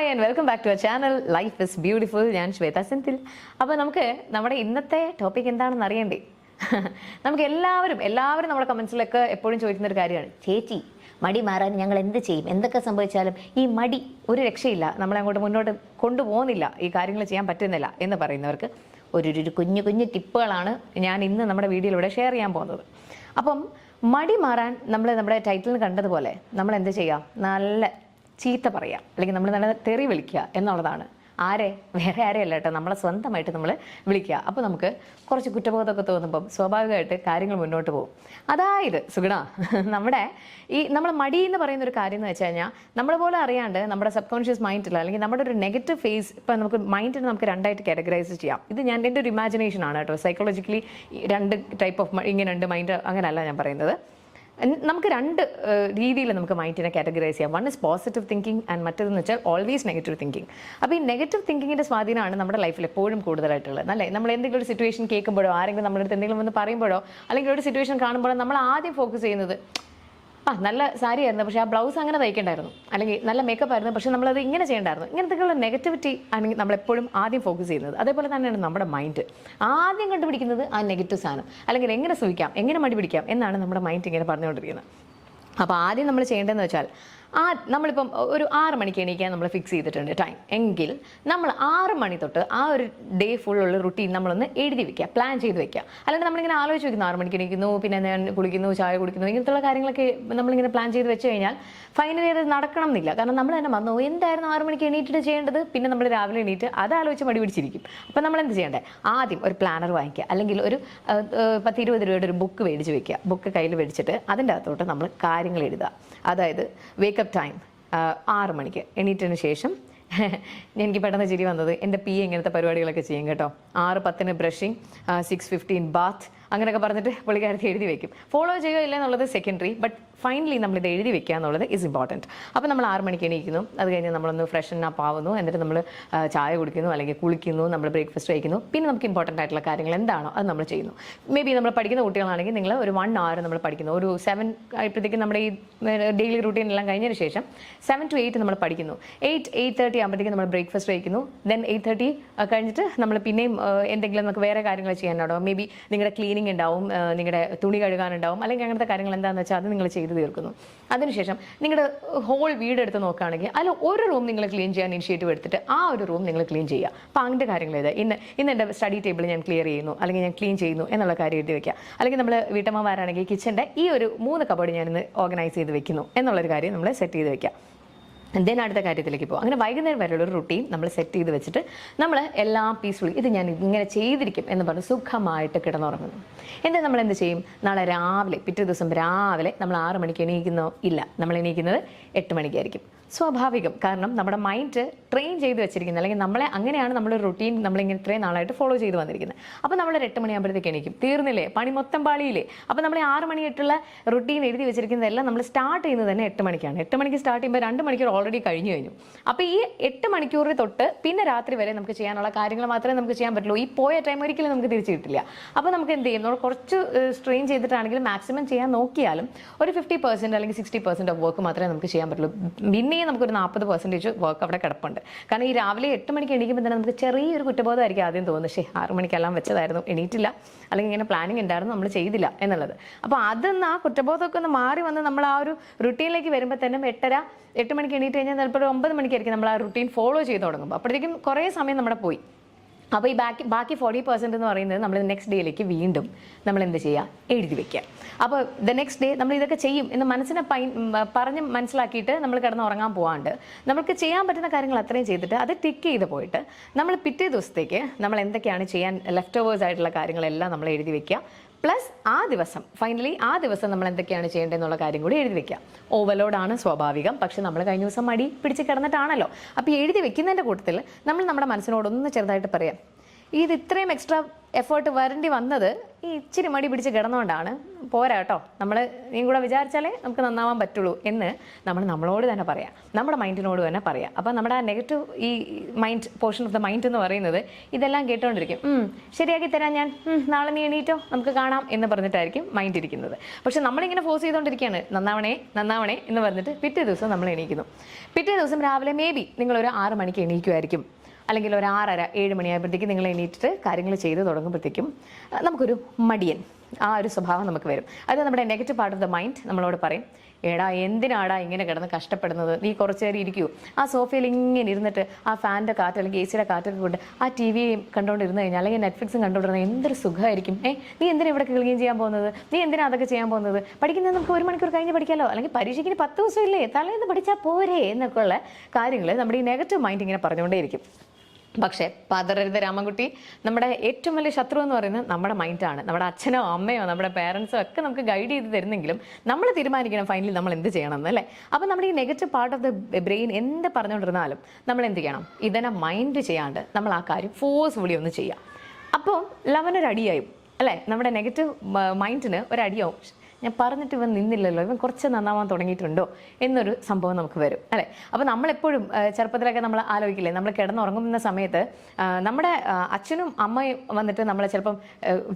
Hi and welcome back to a channel life is beautiful ഞാൻ ശ്വേത സെന്തിൽ. അപ്പോൾ നമുക്ക് നമ്മുടെ ഇന്നത്തെ ടോപ്പിക് എന്താണെന്ന് അറിയണ്ടേ? നമുക്ക് എല്ലാവരും എല്ലാവരും നമ്മുടെ കമൻസിലൊക്കെ എപ്പോഴും ചോദിക്കുന്ന ഒരു കാര്യമാണ്. ചേച്ചി മടി മാറാൻ ഞങ്ങൾ എന്ത് ചെയ്യും? എന്തൊക്കെ സംഭവിച്ചാലും ഈ മടി ഒരു രക്ഷയില്ല. നമ്മളെ അങ്ങോട്ട് മുന്നോട്ട് കൊണ്ടുപോകുന്നില്ല. ഈ കാര്യങ്ങൾ ചെയ്യാൻ പറ്റുന്നില്ല എന്ന് പറയുന്നവർക്ക് ഒരു ഒരു കുഞ്ഞു കുഞ്ഞു ടിപ്പുകളാണ് ഞാൻ ഇന്ന് നമ്മുടെ വീഡിയോയിലൂടെ ഷെയർ ചെയ്യാൻ പോകുന്നത്. അപ്പം മടി മാറാൻ നമ്മൾ നമ്മുടെ ടൈറ്റിലിന് കണ്ടതുപോലെ നമ്മൾ എന്ത് ചെയ്യാം? നല്ല ചീത്ത പറയുക അല്ലെങ്കിൽ നമ്മൾ നല്ല തെറി വിളിക്കുക എന്നുള്ളതാണ്. ആരെ? വേറെ ആരെയല്ല കേട്ടോ. നമ്മളെ സ്വന്തമായിട്ട് നമ്മൾ വിളിക്കുക. അപ്പോൾ നമുക്ക് കുറച്ച് കുറ്റബോധമൊക്കെ തോന്നുമ്പം സ്വാഭാവികമായിട്ട് കാര്യങ്ങൾ മുന്നോട്ട് പോകും. അതായത് സുഗുണ നമ്മുടെ ഈ നമ്മൾ മടി എന്ന് പറയുന്ന ഒരു കാര്യം എന്ന് വെച്ച് കഴിഞ്ഞാൽ നമ്മളെ പോലെ അറിയാണ്ട് നമ്മുടെ സബ് കോൺഷ്യസ് മൈൻഡിൽ അല്ലെങ്കിൽ നമ്മുടെ ഒരു നെഗറ്റീവ് ഫേസ് ഇപ്പം നമുക്ക് മൈൻഡിനെ നമുക്ക് രണ്ടായിട്ട് കാറ്റഗറൈസ് ചെയ്യാം. ഇത് ഞാൻ എന്റെ ഒരു ഇമാജിനേഷൻ ആണ് കേട്ടോ. സൈക്കോളജിക്കലി രണ്ട് ടൈപ്പ് ഓഫ് ഇങ്ങനെ ഉണ്ട് മൈൻഡ് അങ്ങനെയല്ല ഞാൻ പറയുന്നത്. നമുക്ക് രണ്ട് രീതിയിൽ നമുക്ക് മൈൻഡിനെ കാറ്റഗറൈസ് ചെയ്യാം. One is positive thinking and മറ്റേതെന്ന് വെച്ചാൽ ഓൾവേസ് നെഗറ്റീവ് തിങ്കിങ് അപ്പോൾ ഈ നെഗറ്റീവ് തിങ്കിങ്ങിന്റെ സ്വാധീനമാണ് നമ്മുടെ ലൈഫിൽ എപ്പോഴും കൂടുതലായിട്ടുള്ളത്. അല്ലേ? നമ്മൾ എന്തെങ്കിലും ഒരു സിറ്റുവേഷൻ കേൾക്കുമ്പോഴോ ആരെങ്കിലും നമ്മുടെ അടുത്ത് എന്തെങ്കിലും വന്ന് പറയുമ്പോഴോ അല്ലെങ്കിൽ ഒരു സിറ്റുവേഷൻ കാണുമ്പോഴോ നമ്മൾ ആദ്യം ഫോക്കസ് ചെയ്യുന്നത് ആ നല്ല സാരി ആയിരുന്നു. പക്ഷേ ആ ബ്ലൗസ് അങ്ങനെ തയ്ക്കണ്ടായിരുന്നു. അല്ലെങ്കിൽ നല്ല മേക്കപ്പ് ആയിരുന്നു. പക്ഷേ നമ്മളത് ഇങ്ങനെ ചെയ്യണ്ടായിരുന്നു. ഇങ്ങനത്തെയുള്ള നെഗറ്റിവിറ്റി ആണെങ്കിൽ നമ്മളെപ്പോഴും ആദ്യം ഫോക്കസ് ചെയ്യുന്നത്. അതേപോലെ തന്നെയാണ് നമ്മുടെ മൈൻഡ് ആദ്യം കണ്ടുപിടിക്കുന്നത് ആ നെഗറ്റീവ് സാധനം. അല്ലെങ്കിൽ എങ്ങനെ സൂഹിക്കാം എങ്ങനെ മടി പിടിക്കാം എന്നാണ് നമ്മുടെ മൈൻഡ് ഇങ്ങനെ പറഞ്ഞുകൊണ്ടിരിക്കുന്നത്. അപ്പോൾ ആദ്യം നമ്മൾ ചെയ്യേണ്ടതെന്ന് വെച്ചാൽ ആ നമ്മളിപ്പം ഒരു ആറ് മണിക്ക് എണീക്കാൻ നമ്മൾ ഫിക്സ് ചെയ്തിട്ടുണ്ട് ടൈം എങ്കിൽ നമ്മൾ ആറ് മണി തൊട്ട് ആ ഒരു ഡേ ഫുൾ ഉള്ള റുട്ടീൻ നമ്മളൊന്ന് എഴുതി വെക്കുക പ്ലാൻ ചെയ്ത് വെക്കുക. അല്ലാണ്ട് നമ്മളിങ്ങനെ ആലോചിച്ച് വെക്കുന്നു ആറ് മണിക്ക് എണീക്കുന്നു പിന്നെ ഞാൻ കുളിക്കുന്നു ചായ കുടിക്കുന്നു ഇങ്ങനത്തുള്ള കാര്യങ്ങളൊക്കെ നമ്മളിങ്ങനെ പ്ലാൻ ചെയ്ത് വെച്ച് കഴിഞ്ഞാൽ ഫൈനലി അത് നടക്കണം എന്നില്ല. കാരണം നമ്മൾ തന്നെ വന്നു എന്തായിരുന്നു ആറ് മണിക്ക് എണീറ്റിട്ട് ചെയ്യേണ്ടത്? പിന്നെ നമ്മൾ രാവിലെ എണീറ്റ് അത് ആലോചിച്ച് മടി പിടിച്ചിരിക്കും. അപ്പം നമ്മൾ എന്ത് ചെയ്യേണ്ടത് ആദ്യം ഒരു പ്ലാനർ വാങ്ങിക്കുക. അല്ലെങ്കിൽ ഒരു പത്ത് ഇരുപത് രൂപയുടെ ഒരു ബുക്ക് മേടിച്ച് വെക്കുക. ബുക്ക് കയ്യിൽ മേടിച്ചിട്ട് അതിന്റെ അകത്തോട്ട് നമ്മൾ കാര്യങ്ങൾ എഴുതുക. അതായത് വേക്കപ്പ് ടൈം ആറ് മണിക്ക് എണീറ്റതിന് ശേഷം എനിക്ക് പെട്ടെന്ന് ചിരി വന്നത് എന്റെ പി ഇങ്ങനത്തെ പരിപാടികളൊക്കെ ചെയ്യും കേട്ടോ. ആറ് പത്തിന് ബ്രഷിങ് സിക്സ് ഫിഫ്റ്റീൻ ബാത്ത് അങ്ങനെയൊക്കെ പറഞ്ഞിട്ട് പുള്ളിക്കാരത്തി എഴുതി വെക്കും. ഫോളോ ചെയ്യുക ഇല്ല എന്നുള്ളത് സെക്കൻഡറി ബട്ട് ഫൈനലി നമ്മൾ നമ്മളിത് എഴുതി വെക്കുക എന്നുള്ളത് ഇസ് ഇമ്പോർട്ടന്റ് അപ്പോൾ നമ്മൾ ആറ് മണിക്ക് എണീക്കുന്നു. അത് കഴിഞ്ഞ് നമ്മളൊന്ന് ഫ്രഷൻ അപ്പ് ആവുന്നു. എന്നിട്ട് നമ്മൾ ചായ കുടിക്കുന്നു അല്ലെങ്കിൽ കുളിക്കുന്നു നമ്മൾ ബ്രേക്ക്ഫാസ്റ്റ് കഴിക്കുന്നു. പിന്നെ നമുക്ക് ഇമ്പോർട്ടന്റ് ആയിട്ടുള്ള കാര്യങ്ങൾ എന്താണോ അത് നമ്മൾ ചെയ്യുന്നു. മേ ബി നമ്മൾ പഠിക്കുന്ന കുട്ടികളാണെങ്കിൽ നിങ്ങൾ ഒരു വൺ അവർ നമ്മൾ പഠിക്കുന്നു. ഒരു സെവൻ ആയപ്പോഴത്തേക്കും നമ്മുടെ ഈ ഡെയിലി റൂട്ടീൻ എല്ലാം കഴിഞ്ഞതിന് ശേഷം സെവൻ ടു എയ്റ്റ് നമ്മൾ പഠിക്കുന്നു. എയ്റ്റ് എയ്റ്റ് തേർട്ടി ആകുമ്പോഴത്തേക്കും നമ്മൾ ബ്രേക്ക്ഫാസ്റ്റ് കഴിക്കുന്നു. ദെൻ എയ്റ്റ് തേർട്ടി കഴിഞ്ഞിട്ട് നമ്മൾ പിന്നെയും എന്തെങ്കിലും നമുക്ക് വേറെ കാര്യങ്ങൾ ചെയ്യാനാണോ മേ ബി നിങ്ങളുടെ ക്ലീനിങ് ഉണ്ടാവും നിങ്ങളുടെ തുണി കഴുകാനുണ്ടാവും അല്ലെങ്കിൽ അങ്ങനത്തെ കാര്യങ്ങൾ എന്താണെന്ന് വെച്ചാൽ അത് നിങ്ങൾ ചെയ്തു തീർക്കുന്നു. അതിനുശേഷം നിങ്ങളുടെ ഹോൾ വീട് എടുത്ത് നോക്കുകയാണെങ്കിൽ അതിൽ ഒരു റൂം നിങ്ങൾ ക്ലീൻ ചെയ്യാൻ ഇനിഷ്യേറ്റീവ് എടുത്തിട്ട് ആ ഒരു റൂം നിങ്ങൾ ക്ലീൻ ചെയ്യുക അപ്പോൾ അങ്ങനത്തെ കാര്യങ്ങൾ ഇത് ഇന്ന് ഇന്ന് എന്റെ സ്റ്റഡി ടേബിൾ ഞാൻ ക്ലിയർ ചെയ്യുന്നു അല്ലെങ്കിൽ ഞാൻ ക്ലീൻ ചെയ്യുന്നു എന്നുള്ള കാര്യം എഴുതി വെക്കുക അല്ലെങ്കിൽ നമ്മൾ വീട്ടമ്മമാരാണെങ്കിൽ കിച്ചന്റെ ഈ ഒരു മൂന്ന് കബോർഡ് ഞാൻ ഇന്ന് ഓർഗനൈസ് ചെയ്ത് വെക്കുന്നു എന്നുള്ളൊരു കാര്യം നമ്മൾ സെറ്റ് ചെയ്ത് വെക്കുക ദെൻ അടുത്ത കാര്യത്തിലേക്ക് പോകും അങ്ങനെ വൈകുന്നേരം വരെയുള്ള ഒരു റുട്ടീൻ നമ്മൾ സെറ്റ് ചെയ്ത് വെച്ചിട്ട് നമ്മൾ എല്ലാം പീസ്ഫുള്ളി ഇത് ഞാൻ ഇങ്ങനെ ചെയ്തിരിക്കും എന്ന് പറഞ്ഞ് സുഖമായിട്ട് കിടന്നുറങ്ങുന്നു. എന്നിട്ട് നമ്മൾ എന്ത് ചെയ്യും? നാളെ രാവിലെ പിറ്റേ ദിവസം രാവിലെ നമ്മൾ ആറ് മണിക്ക് എണീക്കുന്നോ? ഇല്ല. നമ്മൾ എണീക്കുന്നത് എട്ട് മണിക്കായിരിക്കും. സ്വാഭാവികം. കാരണം നമ്മുടെ മൈൻഡ് ട്രെയിൻ ചെയ്ത് വെച്ചിരിക്കുന്നത് അല്ലെങ്കിൽ നമ്മളെ അങ്ങനെയാണ് നമ്മൾ റുട്ടീൻ നമ്മളിങ്ങനെ ഇത്രയും നാളായിട്ട് ഫോളോ ചെയ്ത് വന്നിരിക്കുന്നത്. അപ്പോൾ നമ്മൾ എട്ട് മണിയാകുമ്പോഴത്തേക്ക് എണീക്കും. തീർന്നില്ലേ? പണി മൊത്തം പാളിയില്ലേ? അപ്പോൾ നമ്മൾ ആറ് മണിയായിട്ടുള്ള റുട്ടീൻ എഴുതി വെച്ചിരിക്കുന്നതെല്ലാം നമ്മൾ സ്റ്റാർട്ട് ചെയ്യുന്നത് തന്നെ എട്ട് മണിക്കാണ്. എട്ട് മണിക്ക് സ്റ്റാർട്ട് ചെയ്യുമ്പോൾ രണ്ട് മണിക്കൂർ ഓൾറെഡി കഴിഞ്ഞു കഴിഞ്ഞു. അപ്പോൾ ഈ എട്ട് മണിക്കൂർ തൊട്ട് പിന്നെ രാത്രി വരെ നമുക്ക് ചെയ്യാനുള്ള കാര്യങ്ങൾ മാത്രമേ നമുക്ക് ചെയ്യാൻ പറ്റുള്ളൂ. ഈ പോയ ടൈം ഒരിക്കലും നമുക്ക് തിരിച്ചു കിട്ടില്ല. അപ്പോൾ നമുക്ക് എന്ത് ചെയ്യും? നമ്മൾ കുറച്ച് സ്ട്രെയിൻ ചെയ്തിട്ടാണെങ്കിലും മാക്സിമം ചെയ്യാൻ നോക്കിയാലും ഒരു ഫിഫ്റ്റി പെർസെന്റ് അല്ലെങ്കിൽ സിക്സ്റ്റി പെർസെന്റ് ഓഫ് വർക്ക് മാത്രമേ നമുക്ക് ചെയ്യാൻ പറ്റുള്ളൂ. പിന്നെയും നമുക്കൊരു നാൽപ്പത് പെർസെന്റേജ് വർക്ക് അവിടെ കിടപ്പുണ്ട്. കാരണം ഈ രാവിലെ എട്ട് മണിക്ക് എണീക്കുമ്പോൾ തന്നെ നമുക്ക് ചെറിയൊരു കുറ്റബോധമായിരിക്കും ആദ്യം തോന്നുന്നത്. ശേ ആറ് മണിക്കെല്ലാം വെച്ചതായിരുന്നു എണീറ്റില്ല. അല്ലെങ്കിൽ ഇങ്ങനെ പ്ലാനിങ് ഉണ്ടായിരുന്നു നമ്മൾ ചെയ്തില്ല എന്നുള്ളത്. അപ്പോൾ അതൊന്ന് ആ കുറ്റബോധമൊക്കെ ഒന്ന് മാറി വന്ന് നമ്മൾ ആ ഒരു റുട്ടീനിലേക്ക് വരുമ്പോൾ തന്നെ എട്ടര എട്ട് മണിക്ക് എണീറ്റ് കഴിഞ്ഞാൽ ചിലപ്പോൾ ഒരു ഒമ്പത് മണിക്കായിരിക്കും നമ്മൾ ആ റുട്ടീൻ ഫോളോ ചെയ്ത് തുടങ്ങും അപ്പോഴത്തേക്കും കുറേ സമയം നമ്മുടെ പോയി. അപ്പോൾ ഈ ബാക്കി ബാക്കി ഫോർട്ടി പെർസെന്റ് എന്ന് പറയുന്നത് നമ്മൾ നെക്സ്റ്റ് ഡേയിലേക്ക് വീണ്ടും നമ്മൾ എന്ത് ചെയ്യുക എഴുതി വെക്കുക. അപ്പോൾ ദ നെക്സ്റ്റ് ഡേ നമ്മൾ ഇതൊക്കെ ചെയ്യും എന്ന് മനസ്സിനെ പൈ പറഞ്ഞ് മനസ്സിലാക്കിയിട്ട് നമ്മൾ കിടന്ന് ഉറങ്ങാൻ പോകാണ്ട് നമുക്ക് ചെയ്യാൻ പറ്റുന്ന കാര്യങ്ങൾ അത്രയും ചെയ്തിട്ട് അത് ടിക്ക് ചെയ്ത് പോയിട്ട് നമ്മൾ പിറ്റേ ദിവസത്തേക്ക് നമ്മൾ എന്തൊക്കെയാണ് ചെയ്യാൻ ലെഫ്റ്റ് ഓവേഴ്സ് ആയിട്ടുള്ള കാര്യങ്ങളെല്ലാം നമ്മൾ എഴുതി വെക്കുക. പ്ലസ് ആ ദിവസം ഫൈനലി ആ ദിവസം നമ്മൾ എന്തൊക്കെയാണ് ചെയ്യേണ്ടതെന്നുള്ള കാര്യം കൂടി എഴുതി വെക്കുക ഓവർലോഡാണ് സ്വാഭാവികം പക്ഷെ നമ്മൾ കഴിഞ്ഞ ദിവസം മടി പിടിച്ച് കിടന്നിട്ടാണല്ലോ. അപ്പോൾ എഴുതി വെക്കുന്നതിന്റെ കൂട്ടത്തിൽ നമ്മൾ നമ്മുടെ മനസ്സിനോടൊന്ന് ചെറുതായിട്ട് പറയാം. ഇത് ഇത്രയും എക്സ്ട്രാ എഫേർട്ട് വരേണ്ടി വന്നത് ഈ ഇച്ചിരി മടി പിടിച്ച് കിടന്നുകൊണ്ടാണ് പോരാ കേട്ടോ നമ്മൾ നീ കൂടെ വിചാരിച്ചാലേ നമുക്ക് നന്നാവാൻ പറ്റുള്ളൂ എന്ന് നമ്മൾ നമ്മളോട് തന്നെ പറയാം. നമ്മുടെ മൈൻഡിനോട് തന്നെ പറയാം. അപ്പം നമ്മുടെ ആ നെഗറ്റീവ് ഈ mind portion of the mind എന്ന് പറയുന്നത് ഇതെല്ലാം കേട്ടുകൊണ്ടിരിക്കും ശരിയാക്കി തരാം ഞാൻ. നാളെ നീ എണീറ്റോ? നമുക്ക് കാണാം എന്ന് പറഞ്ഞിട്ടായിരിക്കും മൈൻഡ് ഇരിക്കുന്നത്. പക്ഷെ നമ്മളിങ്ങനെ ഫോഴ്സ് ചെയ്തുകൊണ്ടിരിക്കുകയാണ് നന്നാവണേ നന്നാവണേ എന്ന് പറഞ്ഞിട്ട് പിറ്റേ ദിവസം നമ്മൾ എണീക്കുന്നു. പിറ്റേ ദിവസം രാവിലെ മേ ബി നിങ്ങളൊരു ആറ് മണിക്ക് എണീക്കുമായിരിക്കും അല്ലെങ്കിൽ ഒരു ആറര ഏഴ് മണിയായപ്പോഴത്തേക്കും നിങ്ങൾ എണീറ്റിട്ട് കാര്യങ്ങൾ ചെയ്ത് തുടങ്ങുമ്പോഴത്തേക്കും നമുക്കൊരു മടിയൻ ആ ഒരു സ്വഭാവം നമുക്ക് വരും. അത് നമ്മുടെ negative part of the mind നമ്മളോട് പറയും. എടാ എന്തിനാടാ ഇങ്ങനെ കിടന്ന് കഷ്ടപ്പെടുന്നത്? നീ കുറച്ച് നേരം ഇരിക്കൂ. ആ സോഫയിൽ ഇങ്ങനെ ഇരുന്നിട്ട് ആ ഫാന്റെ കാറ്റ് അല്ലെങ്കിൽ എ സിയുടെ കാറ്റൊക്കെ കൊണ്ട് ആ ടി വി കണ്ടുകൊണ്ടിരുന്ന് കഴിഞ്ഞാൽ അല്ലെങ്കിൽ നെറ്റ്ഫ്ലിക്സും കണ്ടുകൊണ്ടിരുന്ന എന്തൊരു സുഖമായിരിക്കും. ഏ നീ എന്തിനാ ഇവിടെ ക്ലീൻ ചെയ്യാൻ പോകുന്നത്? നീ എന്തിനാ അതൊക്കെ ചെയ്യാൻ പോകുന്നത്? പഠിക്കുന്നത് നമുക്ക് ഒരു മണിക്കൂർ കഴിഞ്ഞ് പഠിക്കാമല്ലോ അല്ലെങ്കിൽ പരീക്ഷയ്ക്ക് പത്ത് ദിവസം ഇല്ലേ തലേന്ന് പഠിച്ചാൽ പോരെ എന്നൊക്കെ ഉള്ള കാര്യങ്ങൾ നമ്മുടെ ഈ നെഗറ്റീവ് മൈൻഡ് ഇങ്ങനെ പറഞ്ഞുകൊണ്ടേയിരിക്കും. പക്ഷേ പതറരുത് രാമൻകുട്ടി. നമ്മുടെ ഏറ്റവും വലിയ ശത്രു എന്ന് പറയുന്നത് നമ്മുടെ മൈൻഡാണ് നമ്മുടെ അച്ഛനോ അമ്മയോ നമ്മുടെ പേരൻസോ ഒക്കെ നമുക്ക് ഗൈഡ് ചെയ്ത് തരുന്നെങ്കിലും നമ്മൾ തീരുമാനിക്കണം ഫൈനലി നമ്മൾ എന്ത് ചെയ്യണം അല്ലേ? അപ്പം നമ്മുടെ ഈ negative part of the brain എന്ത് പറഞ്ഞുകൊണ്ടിരുന്നാലും നമ്മൾ എന്ത് ചെയ്യണം? ഇതിനെ മൈൻഡ് ചെയ്യാണ്ട് നമ്മൾ ആ കാര്യം ഫോഴ്സ്ഫുള്ളി ഒന്ന് ചെയ്യാം. അപ്പോൾ ലവനൊരു അടിയായും അല്ലേ? നമ്മുടെ നെഗറ്റീവ് മൈൻഡിന് ഒരു അടിയാവും. ഞാൻ പറഞ്ഞിട്ട് ഇവൻ നിന്നില്ലല്ലോ. ഇവൻ കുറച്ച് നന്നാവാൻ തുടങ്ങിയിട്ടുണ്ടോ എന്നൊരു സംഭവം നമുക്ക് വരും അല്ലേ? അപ്പോൾ നമ്മളെപ്പോഴും ചെറുപ്പത്തിലൊക്കെ നമ്മൾ ആലോചിക്കില്ലേ? നമ്മൾ കിടന്നുറങ്ങുന്ന സമയത്ത് നമ്മുടെ അച്ഛനും അമ്മയും വന്നിട്ട് നമ്മളെ ചിലപ്പം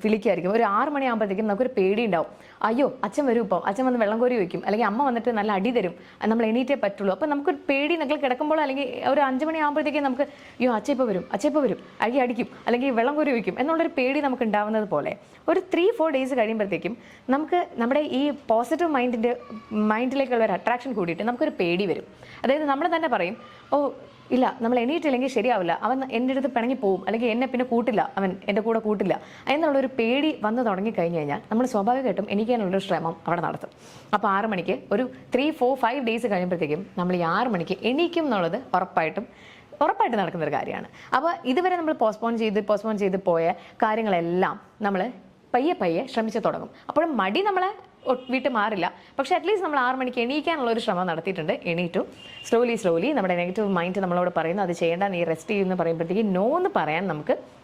വിളിക്കുമായിരിക്കും. ഒരു ആറ് മണിയാകുമ്പോഴത്തേക്കും നമുക്കൊരു പേടി ഉണ്ടാവും അയ്യോ അച്ഛൻ വരും ഇപ്പം. അച്ഛൻ വന്ന് വെള്ളം കോരി വയ്ക്കും. അല്ലെങ്കിൽ അമ്മ വന്നിട്ട് നല്ല അടി തരും. നമ്മൾ എണീറ്റേ പറ്റുള്ളൂ. അപ്പോൾ നമുക്കൊരു പേടി നിങ്ങൾ കിടക്കുമ്പോൾ അല്ലെങ്കിൽ ഒരു അഞ്ച് മണിയാകുമ്പോഴത്തേക്കും നമുക്ക് അയ്യോ അച്ഛ വരും. അച്ഛ വരും. അഴി അടിക്കും. അല്ലെങ്കിൽ വെള്ളം കോരി വയ്ക്കും. എന്നുള്ളൊരു പേടി നമുക്ക് ഉണ്ടാവുന്നത് പോലെ ഒരു ത്രീ ഫോർ ഡേയ്സ് കഴിയുമ്പോഴത്തേക്കും നമുക്ക് നമ്മുടെ ഈ പോസിറ്റീവ് മൈൻഡിന്റെ മൈൻഡിലേക്കുള്ള ഒരു അട്രാക്ഷൻ കൂടിയിട്ട് നമുക്കൊരു പേടി വരും. അതായത് നമ്മൾ തന്നെ പറയും ഓ ഇല്ല നമ്മൾ എണീറ്റില്ലെങ്കിൽ ശരിയാവില്ല. അവൻ എന്റെ അടുത്ത് പിണങ്ങി പോകും അല്ലെങ്കിൽ എന്നെ പിന്നെ കൂട്ടില്ല. അവൻ എന്റെ കൂടെ കൂട്ടില്ല. എന്നുള്ളൊരു പേടി വന്ന് തുടങ്ങി കഴിഞ്ഞ് കഴിഞ്ഞാൽ നമ്മൾ സ്വാഭാവികമായിട്ടും എണീക്കാനുള്ളൊരു ശ്രമം അവിടെ നടത്തും. അപ്പോൾ ആറ് മണിക്ക് ഒരു ത്രീ ഫോർ ഫൈവ് ഡേയ്സ് കഴിയുമ്പോഴത്തേക്കും നമ്മൾ ഈ ആറ് മണിക്ക് എണീക്കും എന്നുള്ളത് ഉറപ്പായിട്ടും ഉറപ്പായിട്ട് നടക്കുന്ന ഒരു കാര്യമാണ്. അപ്പോൾ ഇതുവരെ നമ്മൾ പോസ്റ്റ്പോൺ ചെയ്ത് പോസ്റ്റ്പോൺ ചെയ്ത് പോയ കാര്യങ്ങളെല്ലാം നമ്മൾ പയ്യെ പയ്യെ ശ്രമിച്ചു തുടങ്ങും. അപ്പോഴും മടി നമ്മളെ വിട്ട് മാറില്ല. പക്ഷേ അറ്റ്ലീസ്റ്റ് നമ്മൾ ആറ് മണിക്ക് എണീക്കാനുള്ള ഒരു ശ്രമം നടത്തിയിട്ടുണ്ട്. എണീറ്റു. സ്ലോലി സ്ലോലി നമ്മുടെ നെഗറ്റീവ് മൈൻഡ് നമ്മളോട് പറയുന്നു അത് ചെയ്യേണ്ട നീ റെസ്റ്റ് ചെയ്യുമെന്ന് പറയുമ്പോഴത്തേക്ക് നോ എന്ന് പറയാൻ നമുക്ക്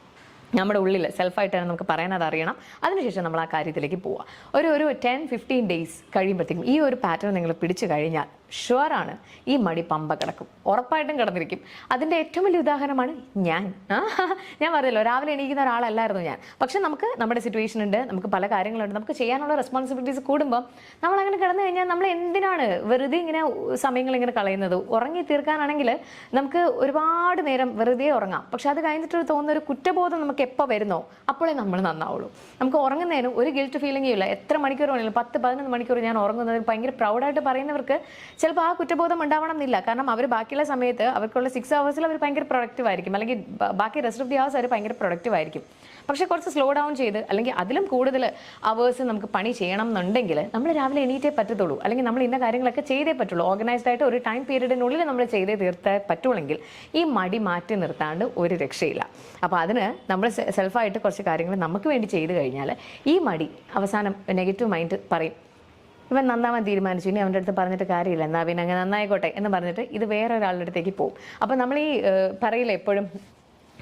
നമ്മുടെ ഉള്ളിൽ സെൽഫായിട്ടാണ് നമുക്ക് പറയാൻ അത് അറിയണം. അതിനുശേഷം നമ്മൾ ആ കാര്യത്തിലേക്ക് പോവുക ഒരു ഒരു ടെൻ ഫിഫ്റ്റീൻ ഡേയ്സ് കഴിയുമ്പോഴത്തേക്കും ഈ ഒരു പാറ്റേൺ നിങ്ങൾ പിടിച്ചു കഴിഞ്ഞാൽ ഷുവറാണ് ഈ മടി പമ്പ കിടക്കും. ഉറപ്പായിട്ടും കിടന്നിരിക്കും. അതിന്റെ ഏറ്റവും വലിയ ഉദാഹരണമാണ് ഞാൻ. ഞാൻ പറഞ്ഞല്ലോ രാവിലെ എണീക്കുന്ന ഒരാളല്ലായിരുന്നു ഞാൻ. പക്ഷെ നമുക്ക് നമ്മുടെ സിറ്റുവേഷൻ ഉണ്ട് നമുക്ക് പല കാര്യങ്ങളുണ്ട് നമുക്ക് ചെയ്യാനുള്ള റെസ്പോൺസിബിലിറ്റീസ് കൂടുമ്പോൾ നമ്മൾ അങ്ങനെ കിടന്നു കഴിഞ്ഞാൽ നമ്മൾ എന്തിനാണ് വെറുതെ ഇങ്ങനെ സമയങ്ങൾ ഇങ്ങനെ കളയുന്നത്? ഉറങ്ങി തീർക്കാനാണെങ്കിൽ നമുക്ക് ഒരുപാട് നേരം വെറുതെ ഉറങ്ങാം. പക്ഷെ അത് കഴിഞ്ഞിട്ട് തോന്നുന്ന ഒരു കുറ്റബോധം നമുക്ക് എപ്പോൾ വരുന്നോ അപ്പോഴേ നമ്മൾ നന്നാവുള്ളൂ. നമുക്ക് ഉറങ്ങുന്നതിന് ഒരു ഗിൽറ്റ് ഫീലിംഗും ഇല്ല. എത്ര മണിക്കൂർ വേണമെങ്കിലും പത്ത് പതിനൊന്ന് മണിക്കൂർ ഞാൻ ഉറങ്ങുന്നത് ഭയങ്കര പ്രൗഡായിട്ട് പറയുന്നവർക്ക് ചിലപ്പോൾ ആ കുറ്റബോധം ഉണ്ടാവണം എന്നില്ല. കാരണം അവർ ബാക്കിയുള്ള സമയത്ത് അവർക്കുള്ള സിക്സ് അവേഴ്സിൽ അവർ ഭയങ്കര പ്രൊഡക്റ്റീവ് ആയിരിക്കും. അല്ലെങ്കിൽ ബാക്കി റെസ്റ്റ് ഓഫ് ദി അവേഴ്സ് അവർ ഭയങ്കര പ്രൊഡക്റ്റീവ് ആയിരിക്കും. പക്ഷേ കുറച്ച് സ്ലോ ഡൗൺ ചെയ്ത് അല്ലെങ്കിൽ അതിലും കൂടുതൽ അവേഴ്സ് നമുക്ക് പണി ചെയ്യണം എന്നുണ്ടെങ്കിൽ നമ്മൾ രാവിലെ എണീറ്റേ പറ്റത്തുള്ളൂ. അല്ലെങ്കിൽ നമ്മൾ ഇന്ന കാര്യങ്ങളൊക്കെ ചെയ്തേ പറ്റുള്ളൂ. ഓർഗനൈസ്ഡ് ആയിട്ട് ഒരു ടൈം പീരീഡിനുള്ളിൽ നമ്മൾ ചെയ്തേ തീർത്തേ പറ്റുള്ളെങ്കിൽ ഈ മടി മാറ്റി നിർത്താണ്ട് ഒരു രക്ഷയില്ല. അപ്പോൾ അതിന് നമ്മൾ സെൽഫായിട്ട് കുറച്ച് കാര്യങ്ങൾ നമുക്ക് വേണ്ടി ചെയ്ത് കഴിഞ്ഞാൽ ഈ മടി അവസാനം നെഗറ്റീവ് മൈൻഡ് പറയും. ഇവൻ നന്നാവാൻ തീരുമാനിച്ചു. ഇനി അവന്റെ അടുത്ത് പറഞ്ഞിട്ട് കാര്യമില്ല. എന്നാ പിന്നെ അങ്ങനെ നന്നായിക്കോട്ടെ എന്ന് പറഞ്ഞിട്ട് ഇത് വേറെ ഒരാളുടെ അടുത്തേക്ക് പോകും അപ്പോൾ നമ്മൾ ഈ പറയില്ല എപ്പോഴും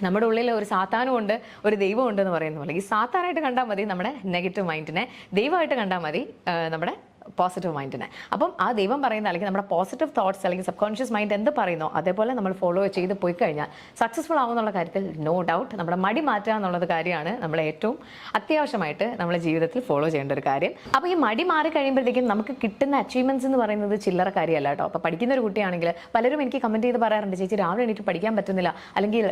നമ്മുടെ ഉള്ളിൽ ഒരു സാത്താനും ഉണ്ട് ഒരു ദൈവം ഉണ്ട് എന്ന് പറയുന്ന പോലെ. ഈ സാത്താനായിട്ട് കണ്ടാൽ മതി നമ്മുടെ നെഗറ്റീവ് മൈൻഡിനെ ദൈവമായിട്ട് കണ്ടാൽ മതി നമ്മുടെ പോസിറ്റീവ് മൈൻഡിനെ അപ്പം ആ ദൈവം പറയുന്ന അല്ലെങ്കിൽ നമ്മുടെ പോസിറ്റീവ് തോട്ട്സ് അല്ലെങ്കിൽ സബ് കോൺഷ്യസ് മൈൻഡ് എന്ത് പറയുന്നോ അതേപോലെ നമ്മൾ ഫോളോ ചെയ്ത് പോയി കഴിഞ്ഞാൽ സക്സസ്ഫുൾ ആവുന്നുള്ള കാര്യത്തിൽ നോ ഡൗട്ട് നമ്മുടെ മടി മാറ്റുക എന്നുള്ളത് കാര്യമാണ് നമ്മൾ ഏറ്റവും അത്യാവശ്യമായിട്ട് നമ്മുടെ ജീവിതത്തിൽ ഫോളോ ചെയ്യേണ്ട ഒരു കാര്യം. അപ്പോൾ ഈ മടി മാറി കഴിയുമ്പോഴത്തേക്കും നമുക്ക് കിട്ടുന്ന അച്ചീവ്മെന്റ്സ് എന്ന് പറയുന്നത് ചില്ലറ കാര്യമല്ല കേട്ടോ. അപ്പോൾ പഠിക്കുന്ന ഒരു കുട്ടിയാണെങ്കിൽ പലരും എനിക്ക് കമന്റ് ചെയ്ത് പറയാറുണ്ട് ചേച്ചി രാവിലെ എണീറ്റ് പഠിക്കാൻ പറ്റുന്നില്ല. അല്ലെങ്കിൽ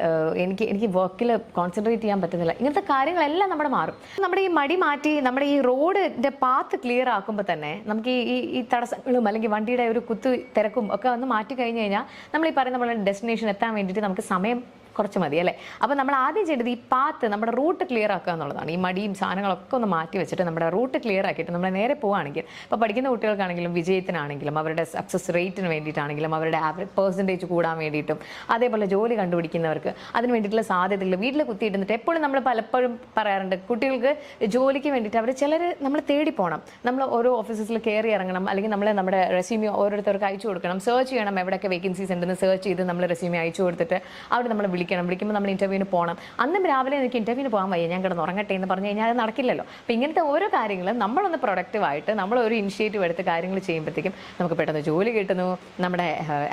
എനിക്ക് എനിക്ക് വർക്കിൽ കോൺസെൻട്രേറ്റ് ചെയ്യാൻ പറ്റുന്നില്ല. ഇങ്ങനത്തെ കാര്യങ്ങളെല്ലാം നമ്മുടെ മാറും. നമ്മുടെ ഈ മടി മാറ്റി നമ്മുടെ ഈ റോഡിന്റെ പാത്ത് ക്ലിയർ ആക്കുമ്പോൾ തന്നെ നമുക്ക് ഈ ഈ- തടസ്സങ്ങളും അല്ലെങ്കിൽ വണ്ടിയുടെ ഒരു കുത്തു തിരക്കും ഒക്കെ ഒന്ന് മാറ്റി കഴിഞ്ഞ് കഴിഞ്ഞാൽ നമ്മൾ ഈ പറയുന്ന പോലെ ഡെസ്റ്റിനേഷൻ എത്താൻ വേണ്ടിയിട്ട് നമുക്ക് സമയം കുറച്ച് മതി അല്ലേ? അപ്പോൾ നമ്മൾ ആദ്യം ചെയ്തത് ഈ പാത്ത് നമ്മുടെ റൂട്ട് ക്ലിയർ ആക്കുക എന്നുള്ളതാണ്. ഈ മടിയും സാധനങ്ങളൊക്കെ ഒന്ന് മാറ്റി വെച്ചിട്ട് നമ്മുടെ റൂട്ട് ക്ലിയർ ആക്കിയിട്ട് നമ്മൾ നേരെ പോവുകയാണെങ്കിൽ ഇപ്പോൾ പഠിക്കുന്ന കുട്ടികൾക്കാണെങ്കിലും വിജയത്തിനാണെങ്കിലും അവരുടെ സക്സസ് റേറ്റിന് വേണ്ടിയിട്ടാണെങ്കിലും അവരുടെ ആവറേജ് പേഴ്സന്റേജ് കൂടാൻ വേണ്ടിയിട്ടും അതേപോലെ ജോലി കണ്ടുപിടിക്കുന്നവർക്ക് അതിന് വേണ്ടിയിട്ടുള്ള സാധ്യതകൾ വീട്ടിൽ കുത്തിയിരുന്നിട്ട് എപ്പോഴും നമ്മൾ പലപ്പോഴും പറയാറുണ്ട് കുട്ടികൾക്ക് ജോലിക്ക് വേണ്ടിയിട്ട് അവർ ചിലർ നമ്മൾ തേടി പോകണം നമ്മൾ ഓരോ ഓഫീസസിൽ കയറി ഇറങ്ങണം അല്ലെങ്കിൽ നമ്മൾ നമ്മുടെ റെസ്യൂമി ഓരോരുത്തർക്ക് അയച്ചു കൊടുക്കണം സെർച്ച് ചെയ്യണം എവിടെയൊക്കെ വേക്കൻസീസ് ഉണ്ടെന്ന് സെർച്ച് ചെയ്ത് നമ്മൾ റെസ്യൂമി അയച്ചു കൊടുത്തിട്ട് അവിടെ നമ്മൾ വിളിക്കണം വിളിക്കണം. വിളിക്കുമ്പോൾ നമ്മൾ ഇന്റർവ്യൂവിന് പോകണം അന്നും രാവിലെ എനിക്ക് ഇന്റർവ്യൂവിന് പോകാൻ വയ്യ. ഞാൻ കിടന്ന് ഉറങ്ങട്ടെ എന്ന് പറഞ്ഞു കഴിഞ്ഞാൽ അത് നടക്കില്ലല്ലോ. അപ്പം ഇങ്ങനത്തെ ഓരോ കാര്യങ്ങളും നമ്മളൊന്ന് പ്രൊഡക്റ്റീവായിട്ട് നമ്മൾ ഒരു ഇനിഷ്യേറ്റീവ് എടുത്ത് കാര്യങ്ങൾ ചെയ്യുമ്പോഴത്തേക്കും നമുക്ക് പെട്ടെന്ന് ജോലി കിട്ടുന്നു. നമ്മുടെ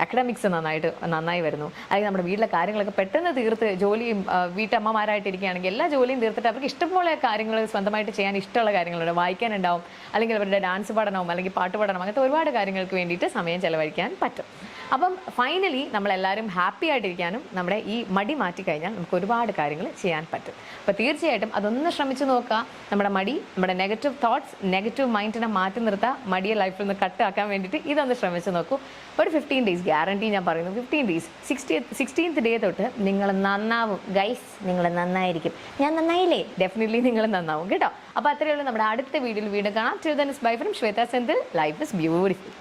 അക്കഡമിക്സ് നന്നായിട്ട് നന്നായി വരുന്നു. അല്ലെങ്കിൽ നമ്മുടെ വീട്ടിലെ കാര്യങ്ങളൊക്കെ പെട്ടെന്ന് തീർത്ത് ജോലിയും വീട്ടമ്മമാരായിട്ടിരിക്കുകയാണെങ്കിൽ എല്ലാ ജോലിയും തീർത്തിട്ട് അവർക്ക് ഇഷ്ടംപോലെ കാര്യങ്ങൾ സ്വന്തമായിട്ട് ചെയ്യാൻ ഇഷ്ടമുള്ള കാര്യങ്ങളുണ്ട്. വായിക്കാനുണ്ടാവും. അല്ലെങ്കിൽ അവരുടെ ഡാൻസ് പഠനവും അല്ലെങ്കിൽ പാട്ട് പഠനം അങ്ങനത്തെ ഒരുപാട് കാര്യങ്ങൾക്ക് വേണ്ടിയിട്ട് സമയം ചെലവഴിക്കാൻ പറ്റും. അപ്പം ഫൈനലി നമ്മളെല്ലാവരും ഹാപ്പി ആയിട്ടിരിക്കാനും നമ്മുടെ ഈ മടി മാറ്റി കഴിഞ്ഞാൽ നമുക്ക് ഒരുപാട് കാര്യങ്ങൾ ചെയ്യാൻ പറ്റും. അപ്പോൾ തീർച്ചയായിട്ടും അതൊന്ന് ശ്രമിച്ചു നോക്കുക. നമ്മുടെ മടി നമ്മുടെ നെഗറ്റീവ് തോട്ട്സ് നെഗറ്റീവ് മൈൻഡിനെ മാറ്റി നിർത്താൻ മടിയെ ലൈഫിൽ നിന്ന് കട്ടാക്കാൻ വേണ്ടിയിട്ട് ഇതൊന്ന് ശ്രമിച്ചു നോക്കൂ. ഒരു ഫിഫ്റ്റീൻ ഡേയ്സ് ഗ്യാരണ്ടി ഞാൻ പറയുന്നു. Fifteen days sixty sixteenth day തൊട്ട് നിങ്ങൾ നന്നാവും. ഗൈസ് നിങ്ങൾ നന്നായിരിക്കും. ഞാൻ നന്നായില്ലേ? ഡെഫിനറ്റ്ലി നിങ്ങൾ നന്നാവും കേട്ടോ. അപ്പോൾ അത്രയേ ഉള്ളൂ. നമ്മുടെ അടുത്ത വീഡിയോയിൽ വീണ്ടും കാണാം. To bye from Shweta Senthil life is beautiful